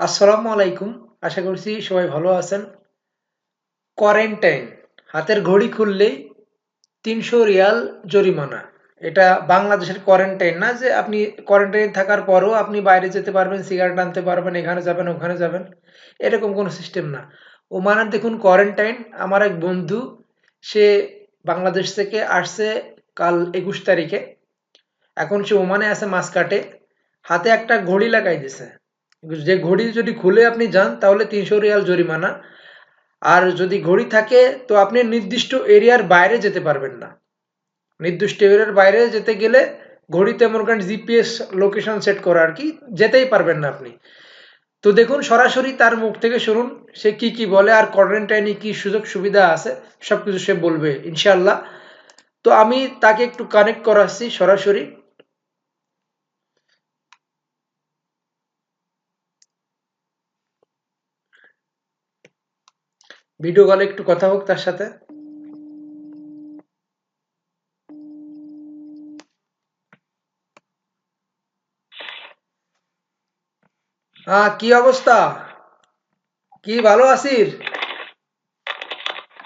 আসসালামু আলাইকুম আশা করছি সবাই ভালো আছেন। কোয়ারেন্টাইন হাতের ঘড়ি খুললেই তিনশো রিয়াল জরিমানা। এটা বাংলাদেশের কোয়ারেন্টাইন না যে আপনি কোয়ারেন্টাইন থাকার পরও আপনি বাইরে যেতে পারবেন সিগারেট আনতে পারবেন, এখানে যাবেন, ওখানে যাবেন। এরকম কোনো সিস্টেম না। ওমানের দেখুন কোয়ারেন্টাইন আমার এক বন্ধু, সে বাংলাদেশ থেকে আসছে কাল একুশ তারিখে। এখন সে ওমানে আছে মাসকাটে হাতে একটা ঘড়ি লাগাই দিছে। যে ঘড়ি যদি খুলে আপনি যান, তাহলে তিনশো রিয়াল জরিমানা। আর যদি ঘড়ি থাকে, তো আপনি নির্দিষ্ট এরিয়ার বাইরে যেতে পারবেন না। নির্দিষ্ট এরিয়ার বাইরে যেতে গেলে ঘড়িতে মনে করেন জিপিএস লোকেশন সেট করা আর কি, যেতেই পারবেন না আপনি। তো দেখুন, সরাসরি তার মুখ থেকে শুনুন, সে কি কি বলে আর কোয়ারেন্টাইনে কি সুযোগ সুবিধা আছে, সবকিছু সে বলবে ইনশাল্লাহ তো আমি তাকে একটু কানেক্ট করাচ্ছি সরাসরি। ভিডিও কলে একটু কথা হোক তার সাথে। হ্যাঁ কি অবস্থা? কি ভালো আছিস?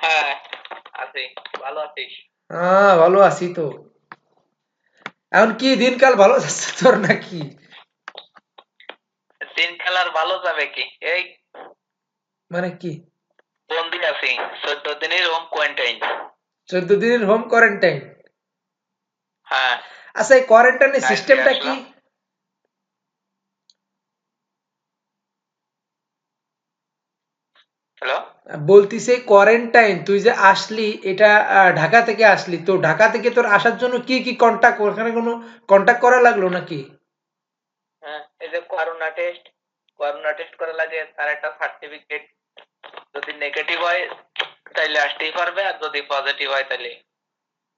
হ্যাঁ আছি। ভালো আছিস? হ্যাঁ ভালো আছি তো। এখন কি দিনকাল ভালো যাচ্ছে তোর নাকি? দিনকাল আর ভালো যাবে কি? এই মানে কি? বন্দি আছি। চোদ্দ দিনের হোম কোয়ারেন্টাইন চোদ্দ দিনের হোম কোয়ারেন্টাইন হ্যাঁ। আচ্ছা এই কোয়ারেন্টাইনের সিস্টেমটা কি। হ্যালো বলতিছে কোয়ারেন্টাইন তুই যে আসলি এটা ঢাকা থেকে আসলি। তো ঢাকা থেকে তোর আসার জন্য কি কি কন্টাক্ট ওখানে কোনো কন্টাক্ট করা লাগল নাকি? হ্যাঁ এই যে করোনা টেস্ট করোনা টেস্ট করা লাগে তার একটা সার্টিফিকেট যদি নেগেটিভ হয় তাইলে আসতেই পারবে আর যদি পজিটিভ হয় তাহলে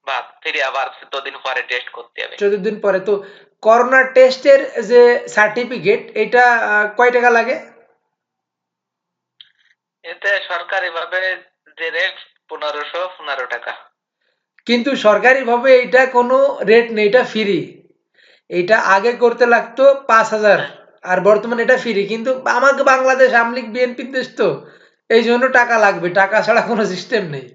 বাদ ফিরে আবার চোদ্দ পরে টেস্ট করতে হবে। চোদ্দ দিন পরে। তো করোনা টেস্টের যে সার্টিফিকেট এটা কয় টাকা লাগে? এতে সরকারি ভাবে যে রেট পনেরোশো পনেরো টাকা। কিন্তু সরকারিভাবে এটা কোনো রেট নেই এটা ফ্রি এটা আগে করতে লাগতো পাঁচ হাজার আর বর্তমানে এটা ফ্রি কিন্তু আমাকে বাংলাদেশ আমলিক বিএনপির দেশ তো। এই জন্য টাকা লাগবে টাকা ছাড়া কোনো সিস্টেম নেই।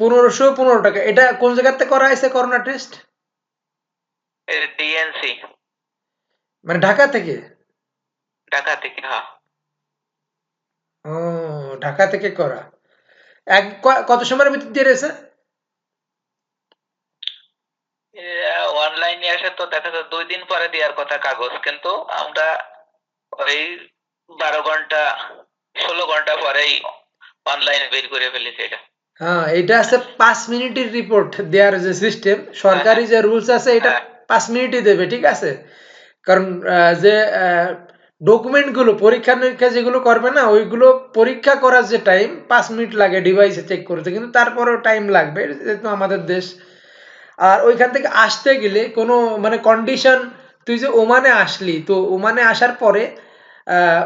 পনেরোশো পনেরো টাকা এটা কোন জায়গাতে করা হয়েছে করোনা টেস্ট ডিএনসি মানে ঢাকা থেকে? ঢাকা থেকে হ্যাঁ। ও ঢাকা থেকে করা। এক কত সময়ের ভিতর দিয়ে রয়েছে? অনলাইনে এসে তো দেখা যায় দুই দিন পরে দেওয়ার কথা কাগজ। কিন্তু আমরা ওই বারো ঘণ্টা ষোলো ঘণ্টা পরেই অনলাইনে বের করে ফেলেছি এটা। হ্যাঁ এটা আছে পাঁচ মিনিটের রিপোর্ট দেওয়ার যে সিস্টেম সরকারি যে রুলস আছে এটা হ্যাঁ। পাঁচ মিনিটই দেবে ঠিক আছে? কারণ যে ডকুমেন্টগুলো পরীক্ষা নিরীক্ষা যেগুলো করবে না ওইগুলো পরীক্ষা করার যে টাইম পাঁচ মিনিট লাগে ডিভাইসে চেক করতে কিন্তু তারপরেও টাইম লাগবে যেহেতু আমাদের দেশ আর ওইখান থেকে আসতে গেলে কোনো মানে কন্ডিশন তুই যে ওমানে আসলি, তো ওমানে আসার পরে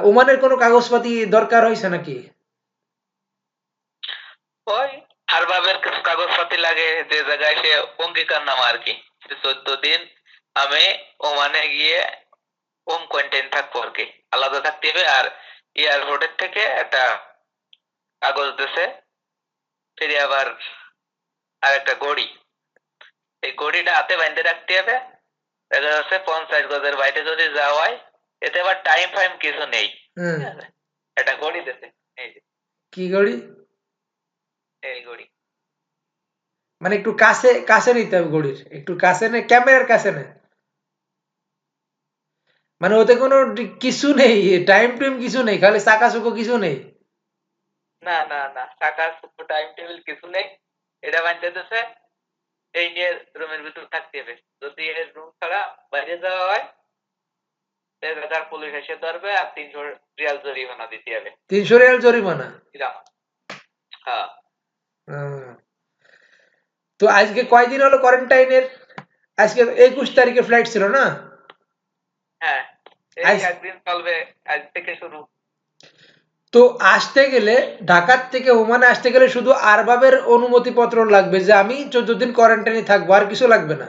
ওমানের কোনো কাগজপাতি দরকার হয়েছে নাকি? ওই হারবাবের কিছু কাগজপাতি লাগে, যে জায়গায় সে অঙ্গীকার নামা আর কি। চোদ্দ দিন আমি ওমানে গিয়ে হোম কোয়ারেন্টাইন থাকব আর কি। আলাদা থাকতে হবে আর এয়ারপোর্টের থেকে একটা কাগজ দিছে, ফিরে আবার আর একটা ঘড়ি এই ঘড়িটা হাতে বাঁধতে রাখতে হবে। দেখা যাচ্ছে পঞ্চাশ গজের বাইরে যদি যাওয়া হয় এতে আবার টাইম ফাইম কিছু নেই। আছে? ঘড়ি দিছে কি গড়ি এই ঘড়ি। মানে একটু কাছে কাছে নিতে হবে ঘড়ির। একটু কাছে নে ক্যামেরার কাছে নে। মানে ওতে কোনো কিছু নেই। টাইম টাইম কিছু নেই। খালি চাকা চুকো কিছু নেই। না না না। টাকা টাইম টেবিল কিছু নেই। এটা বানতে দিছে। এই নিয়ে রুমের ভিতর থাকতে হবে। যদি এর রুম ছাড়া বাইরে যাওয়া হয় এলাকার পুলিশ এসে ধরবে আর তিনশো রিয়াল জরিমানা দিতে হবে। তিনশো রিয়াল জরিমানা? হ্যাঁ। তো আজকে কয়দিন হলো কোয়ারেন্টাইনের আজকে একুশ তারিখে ফ্লাইট ছিল না? হ্যাঁ। এই একদিন চলবে আজ থেকে শুরু। তো আসতে গেলে ঢাকার থেকে ওমানে আসতে গেলে শুধু আরবাবের অনুমতি পত্র লাগবে যে আমি চোদ্দ দিন কোয়ারেন্টাইনে থাকব আর কিছু লাগবে না।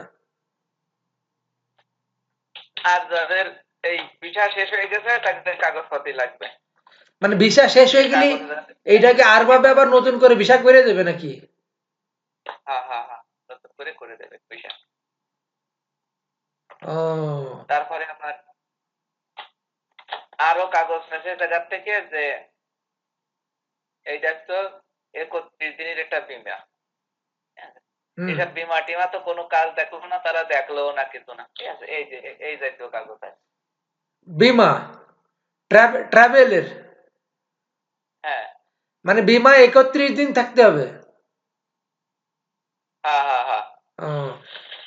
আর যাদের এই ভিসা শেষ হয়ে গেছে তাদের কাগজপাতি লাগবে। মানে ভিসা শেষ হয়ে গেলে এইটাকে আর ভাবে আবার নতুন করে ভিসা করে দেবে নাকি? হ্যাঁ হ্যাঁ হ্যাঁ নতুন করে করে দেবে ভিসা। ও। তারপরে আপনার আরও কাগজ মেসেজ থেকে যে এইটা তো একত্রিশ দিনের একটা বিমা। এসব বিমা টিমা তো কোনো কাজ দেখল না তারা দেখল না কিছু না। ঠিক আছে এই যে এই জাতীয় কাগজ আছে। বিমা ট্রাভেলের। হ্যাঁ। মানে বিমা একত্রিশ দিন থাকতে হবে। হ্যাঁ হ্যাঁ হ্যাঁ।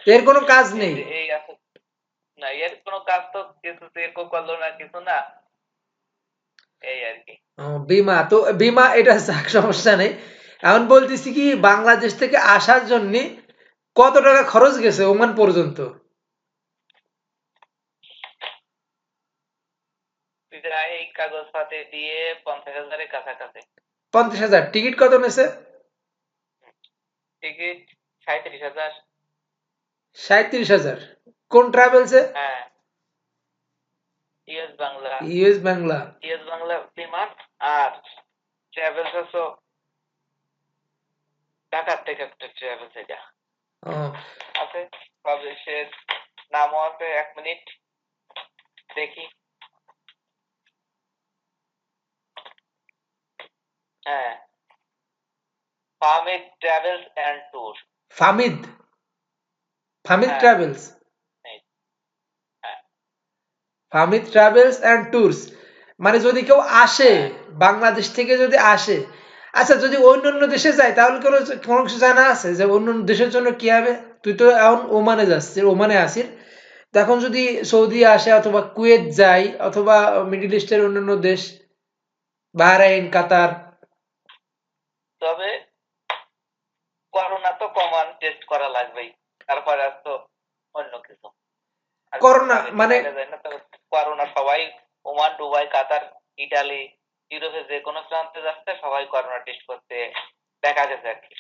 এর কোনো কাজ নেই। এই আছে। না এর কোনো কাজ তো কিছু করল না কিছু না। এই আর কি। বিমা তো বিমা এটা যাক, সমস্যা নেই। এখন বলতেছি কি বাংলাদেশ থেকে আসার জন্য কত টাকা খরচ গেছে ওমান পর্যন্ত? এই দিয়ে পঞ্চাশ হাজারের কাছাকাছি। পঞ্চাশ হাজার। টিকিট কত নেছে? টিকিট সাঁত্রিশ হাজার। সাঁত্রিশ হাজার। কোন ট্রাভেলসে? হ্যাঁ। US Bangla US Bangla US Bangla বিমান আর ট্রাভেলস হচ্ছে ঢাকার থেকে একটা ট্রাভেলস এটা ও, আছে পাবলিশের নামও আছে এক মিনিট দেখি। হ্যাঁ Famid travels and tour Famid Famid হ্যাঁ। ট্রাভেলস এই, হ্যাঁ। ফামিদ ট্রাভেলস অ্যান্ড ট্যুরস মানে যদি কেউ আসে বাংলাদেশ থেকে যদি আসে আচ্ছা যদি অন্য অন্য দেশে যায় তাহলে কোনো কোনো কিছু জানা আছে যে অন্য অন্য দেশের জন্য কি হবে? তুই তো এখন ওমানে যাচ্ছিস ওমানে আসির তো এখন যদি সৌদি আসে অথবা কুয়েত যায় অথবা মিডিল ইস্টের অন্যান্য দেশ বাহরাইন কাতার। তবে করোনা তো কমান টেস্ট করা লাগবেই তারপরে আর তো অন্য কিছু। করোনা মানে- যায় না। সবাই ওমান দুবাই কাতার ইটালি ইউরোপে যে কোনো প্রান্তে যাচ্ছে সবাই করোনা টেস্ট করতে দেখা গেছে আর কি।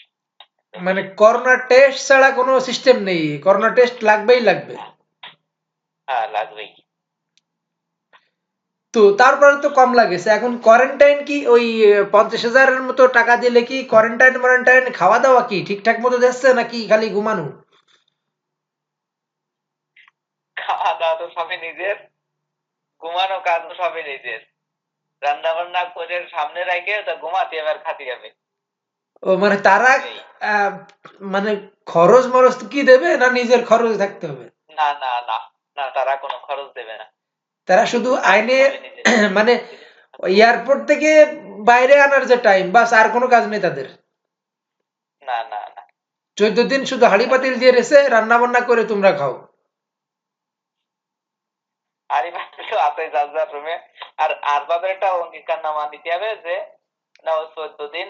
মানে করোনা টেস্ট ছাড়া কোনো সিস্টেম নেই। করোনা টেস্ট লাগবেই লাগবে। হ্যাঁ লাগবেই। তো তারপরে তো কম লাগেছে। এখন কোয়ারেন্টাইন কি ওই পঞ্চাশ হাজারের মতো টাকা দিলে কি কোয়ারেন্টাইন কোয়ারেন্টাইন খাওয়া দাওয়া কি ঠিকঠাক মতো দিচ্ছে নাকি খালি ঘুমানো? খাওয়া দাওয়া তো সবই নিজের। ঘুমানো কাজও সবই নিজের। রান্না বান্না করে সামনে রেখে তা ঘুমাতে এবার খাতে যাবে ও মানে তারা মানে খরচ মরচ কি দেবে না নিজের খরচ থাকতে হবে? না না না না তারা কোনো খরচ দেবে না। তারা শুধু আইনে মানে এয়ারপোর্ট থেকে বাইরে আনার যে টাইম বাস আর কোনো কাজ নেই তাদের? না না না। চোদ্দ দিন শুধু হাড়ি পাতিল দিয়ে রেসে রান্না বান্না করে তোমরা খাও? আরে যার যার রুমে আর আসবাবের একটা অঙ্গীকার নামা দিতে হবে যে না চোদ্দ দিন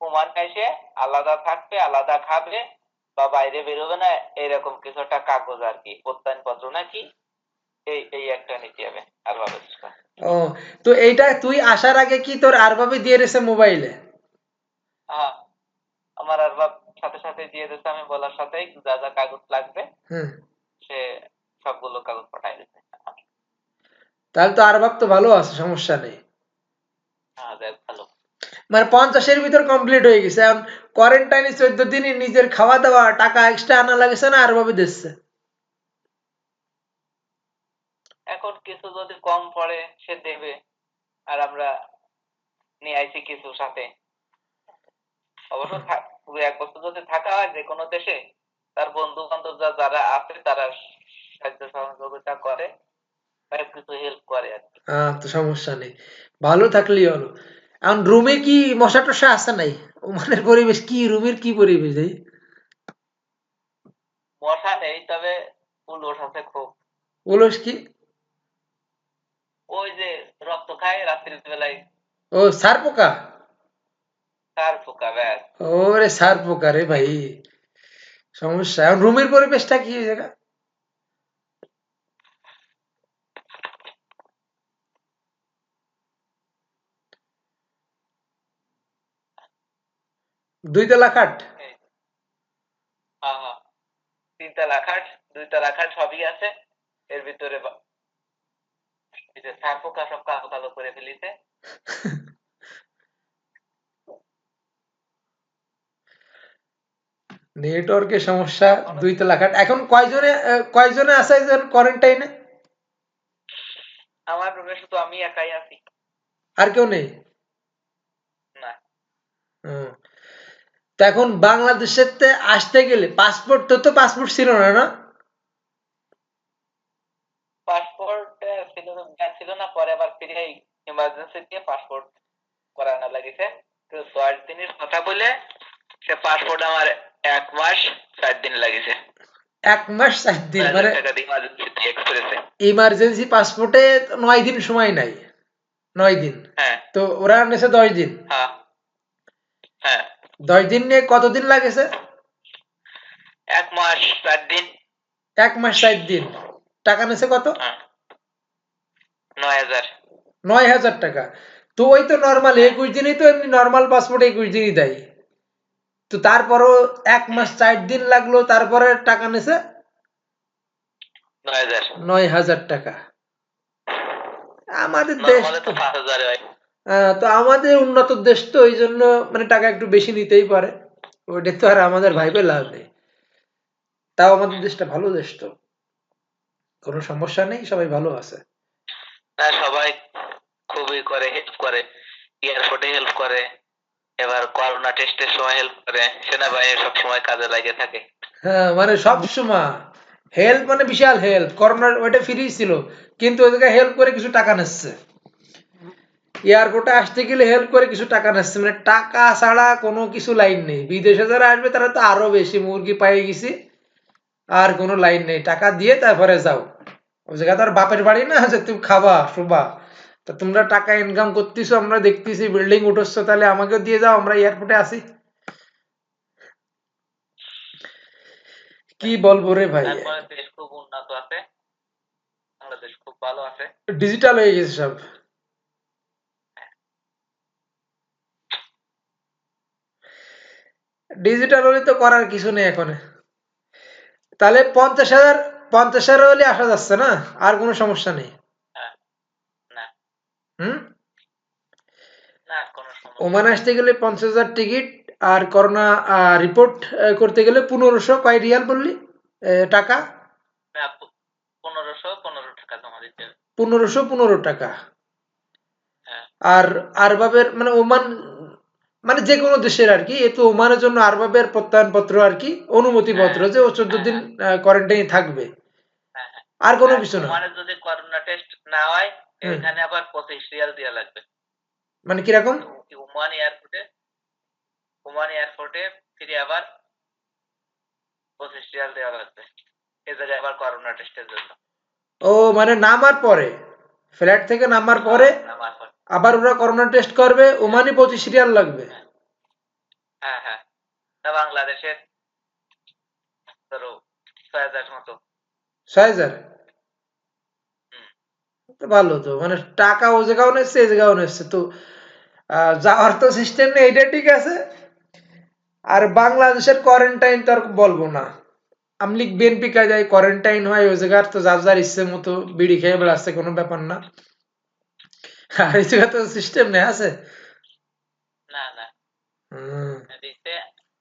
হুমান এসে আলাদা থাকবে আলাদা খাবে বা বাইরে বেরোবে না এরকম কিছু একটা কাগজ আর কি প্রত্যয়নপত্র নাকি? এই এই একটা নিতে হবে আর ব্যবস্থা ও তো এইটা তুই আসার আগে কি তোর আর ভাবে দিয়ে রেছে মোবাইলে? হ্যাঁ আমার আর সাথে সাথে দিয়ে দিচ্ছে আমি বলার সাথেই যা যা কাগজ লাগবে সে সবগুলো কাগজ পাঠাই দিচ্ছে তাহলে তো আর ভাব তো ভালো আছে সমস্যা নেই। মানে পঞ্চাশের ভিতর কমপ্লিট হয়ে গেছে। এখন কোয়ারেন্টাইনে চোদ্দ দিনই নিজের খাওয়া দাওয়া টাকা এক্সট্রা আনা লাগেছে না আর ভাবে দিচ্ছে? এখন কিছু যদি কম পড়ে সে দেবে। আর আমরা নিয়ে আইছি কিছু সাথে। অবশ্য এক বছর যদি থাকা হয় যে কোনো দেশে তার বন্ধু বান্ধব যারা আছে তারা সাহায্য সহযোগিতা করে। হেল্প করে আর কি। তো সমস্যা নেই। ভালো থাকলেই হলো। এখন রুমে কি মশা টশা আছে নাই? ওমানের পরিবেশ কি রুমের কি পরিবেশ এই মশা নেই তবে আছে খুব। কি? ওই যে রক্ত খায় রাত্রির বেলায়। ও সার পোকা? তার পোকা ব্যাস। ওরে সার পোকা রে ভাই। সমস্যা। এখন রুমের পরিবেশটা কি জায়গা দুই তলা খাট। হ্যাঁ হ্যাঁ। তিনতলা খাট দুইতলা খাট সবই আছে। এর ভিতরে সব কালো কালো করে ফেলিছে। নেটওয়ার্কের সমস্যা দুই তলা খাট। এখন কয়জনে কয়জনে আছে কোয়ারেন্টাইনে আমার রুমে শুধু আমি একাই আছি। আর কেউ নেই? না। হুম। তো এখন বাংলাদেশের আসতে গেলে পাসপোর্ট তো তো পাসপোর্ট ছিল না না? পাসপোর্ট ছিল না পরে আবার ফিরে ইমার্জেন্সি দিয়ে পাসপোর্ট করানো লাগিছে। তো দশ দিনের কথা বলে সে পাসপোর্ট আমার এক মাস চার দিন লাগিছে। এক মাস চার দিন মানে ইমার্জেন্সি এক্সপ্রেসে ইমার্জেন্সি পাসপোর্টে নয় দিন সময় নাই নয় দিন। হ্যাঁ। তো ওরা দশ দিন। হ্যাঁ। হ্যাঁ। দশ দিন নিয়ে কতদিন লাগেছে? এক মাস চার দিন। এক মাস চার দিন। টাকা নিয়েছে কত? হ্যাঁ। নয় হাজার। নয় হাজার টাকা। তো ওই তো নর্মাল একুশ দিনই তো এমনি নর্মাল পাসপোর্ট একুশ দিনই দেয়। তো তারপরও এক মাস চার দিন লাগল তারপরে টাকা নিয়েছে নয় হাজার। টাকা। আমাদের দেশ তো পাঁচ হাজার হয়। তো আমাদের উন্নত দেশ তো ওই জন্য মানে টাকা একটু বেশি নিতেই পারে। ওইটা তো আর আমাদের ভাইবে লাভ নেই। তাও আমাদের দেশটা ভালো দেশ তো। কোনো সমস্যা নেই সবাই ভালো আছে। না সবাই খুবই করে হেল্প করে এয়ারপোর্টে হেল্প করে এবার করোনা টেস্টের সময় হেল্প করে সেনাবাহিনী সব সময় কাজে লাগে থাকে। হ্যাঁ মানে সব সময়। হেল্প মানে বিশাল হেল্প করোনার ওইটা ফ্রি ছিল কিন্তু ওদেরকে হেল্প করে কিছু টাকা নিচ্ছে। এয়ারপোর্টে আসতে গেলে হেল্প করে কিছু টাকা নিচ্ছে মানে টাকা ছাড়া কোনো কিছু লাইন নেই। বিদেশে যারা আসবে তারা তো আরও বেশি মুরগি পাই গেছি। আর কোনো লাইন নেই। টাকা দিয়ে তারপরে যাও। ওই জায়গা তো আর বাপের বাড়ি না যে তুমি খাবা শোবা। তা তোমরা টাকা ইনকাম করতেছো আমরা দেখতেছি বিল্ডিং উঠোচ্ছ তাহলে আমাকেও দিয়ে যাও আমরা এয়ারপোর্টে আসি। কি বলব রে ভাই? দেশ খুব উন্নত আছে। বাংলাদেশ খুব ভালো আছে। ডিজিটাল হয়ে গেছে সব। ডিজিটাল হলে তো করার কিছু নেই এখন। তাহলে পঞ্চাশ হাজার পঞ্চাশ হাজার হলে আসা যাচ্ছে না? আর কোনো সমস্যা নেই। হুম? ওমান আসতে গেলে পঞ্চাশ হাজার টিকিট আর করোনা রিপোর্ট করতে গেলে পনেরোশো। কয় রিয়াল বললি? টাকা? পনেরোশো পনেরো টাকা জমা পনেরোশো পনেরো টাকা। হ্যাঁ। আর আরবাবের মানে ওমান মানে যে কোনো দেশের আর কি তো ওমানের জন্য আরবাবের প্রত্যয়নপত্র আর কি অনুমতি পত্র যে ও চোদ্দ দিন কোয়ারেন্টাইন থাকবে। হ্যাঁ, হ্যাঁ। আর কোনো কিছু না। ওমানে যদি করোনা টেস্ট না হয় এখানে আবার পঁচিশ রিয়াল দেওয়া লাগবে। মানে কীরকম? ওমান এয়ারপোর্টে ওমান এয়ারপোর্টে ফিরে আবার পঁচিশ রিয়াল দেওয়া লাগবে। এ জায়গায় আবার করোনা টেস্টের জন্য। ও মানে নামার পরে ফ্লাইট থেকে নামার পরে নামার পর। আবার ওরা করোনা টেস্ট করবে ওমানই পঁচিশ রিয়াল লাগবে। হ্যাঁ হ্যাঁ। বাংলাদেশের ধরো ছয় হাজার মতো। ছয় হাজার? তো ভালো তো মানে টাকা ও জায়গাও নিচ্ছে এই জায়গাও নিচ্ছে। তো যাওয়ার তো সিস্টেম নেই এটা ঠিক আছে। আর বাংলাদেশের কোয়ারেন্টাইন তো আর বলব না। আমলিক বিএনপি কাজায় কোয়ারেন্টাইন হয় ওই জায়গার তো যার যার ইচ্ছে মতো বিড়ি খেয়ে বেড়াচ্ছে কোনো ব্যাপার না। সিস্টেম নেই আছে না না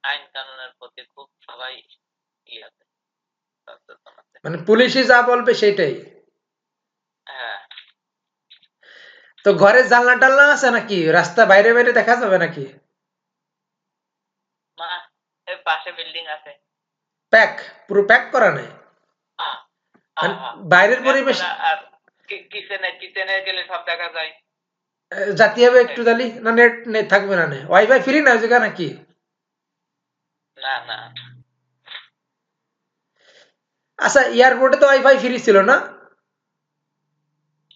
আইন কানুনের প্রতি খুব সবাই মানে পুলিশই যা বলবে সেটাই তো ঘরের জানলা টালনা আছে নাকি রাস্তা বাইরে বাইরে দেখা যাবে নাকি পাশে বিল্ডিং আছে প্যাক পুরো প্যাক করা নেই বাইরের। পরিবেশ কিচেনে কিচেনে গেলে সব দেখা যায়। জাতি হবে একটু দালি না নেট নেট থাকবে না ওয়াইফাই ফ্রি না জায়গা নাকি? না না। আচ্ছা এয়ারপোর্টে তো ওয়াইফাই ফ্রি ছিল না?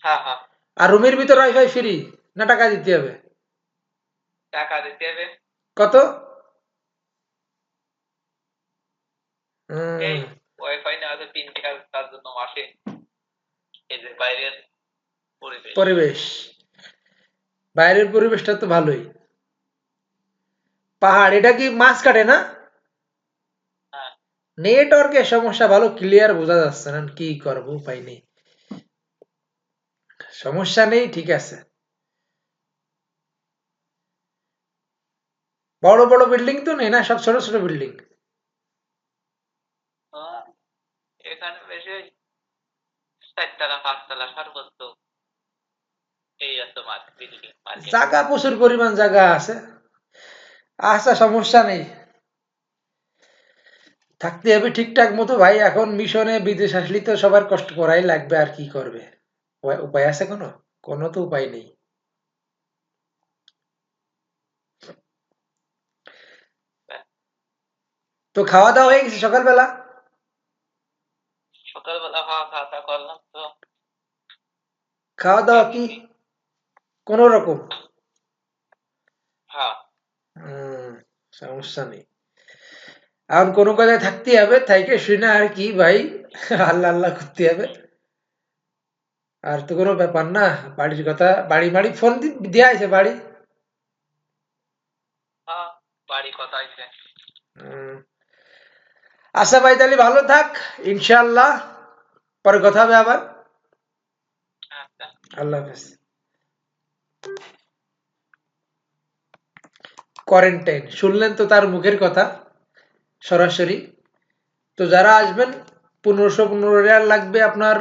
হ্যাঁ হ্যাঁ। আর রুমের ভিতর ওয়াইফাই ফ্রি না টাকা দিতে হবে? টাকা দিতে হবে। কত? ওয়াইফাই নেওয়া তো তিন টাকা তার জন্য মাসে। এই যে বাইরের পরিবেশ। পরিবেশ। বাইরের পরিবেশটা তো ভালোই। পাহাড় এটা কি মাছ কাটে না? হ্যাঁ। নেটওয়ার্কের সমস্যা ভালো ক্লিয়ার বোঝা যাচ্ছে না কি করব উপায় নেই। সমস্যা নেই ঠিক আছে। বড় বড় বিল্ডিং তো নেই না সব ছোট ছোট বিল্ডিং? এখানে বেশি জায়গা প্রচুর পরিমাণ জায়গা আছে। আচ্ছা সমস্যা নেই। থাকতে হবে ঠিকঠাক মতো। ভাই এখন মিশনে বিদেশ আসলে তো সবার কষ্ট করাই লাগবে আর কি করবে। উপায়- আছে কোনো? কোনো তো উপায় নেই। তো খাওয়া দাওয়া হয়ে গেছে সকালবেলা? সকালবেলা খাওয়া খাওয়া দাওয়া করলাম। খাওয়া দাওয়া কি কোন রকম হ্যাঁ সমস্যা নেই। এখন কোনো কথায় থাকতে হবে তাইকে শুনে আর কি ভাই? আল্লাহ আল্লাহ করতে হবে। আর তো কোনো ব্যাপার না বাড়ির কথা বাড়ি বাড়ি ফোন দেওয়া আছে বাড়ি? হ্যাঁ। আচ্ছা ভাই তাহলে ভালো থাক ইনশাআল্লাহ। পরে কথা হবে আবার। আল্লাহ হাফেজ। কোয়ারেন্টাইন শুনলেন তো তার মুখের কথা সরাসরি। তো যারা আসবেন, পনেরোশো পনেরো রিয়াল লাগবে আপনার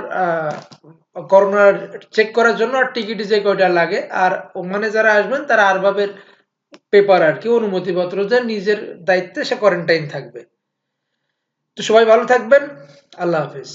চেক করার জন্য আর টিকিট যে কয়টা লাগে। আর ওখানে যারা আসবেন, তারা আরবাবের পেপার আর কি, অনুমতিপত্র যে নিজের দায়িত্বে সে কোয়ারেন্টাইন থাকবে। তো সবাই ভালো থাকবেন। আল্লাহ হাফেজ।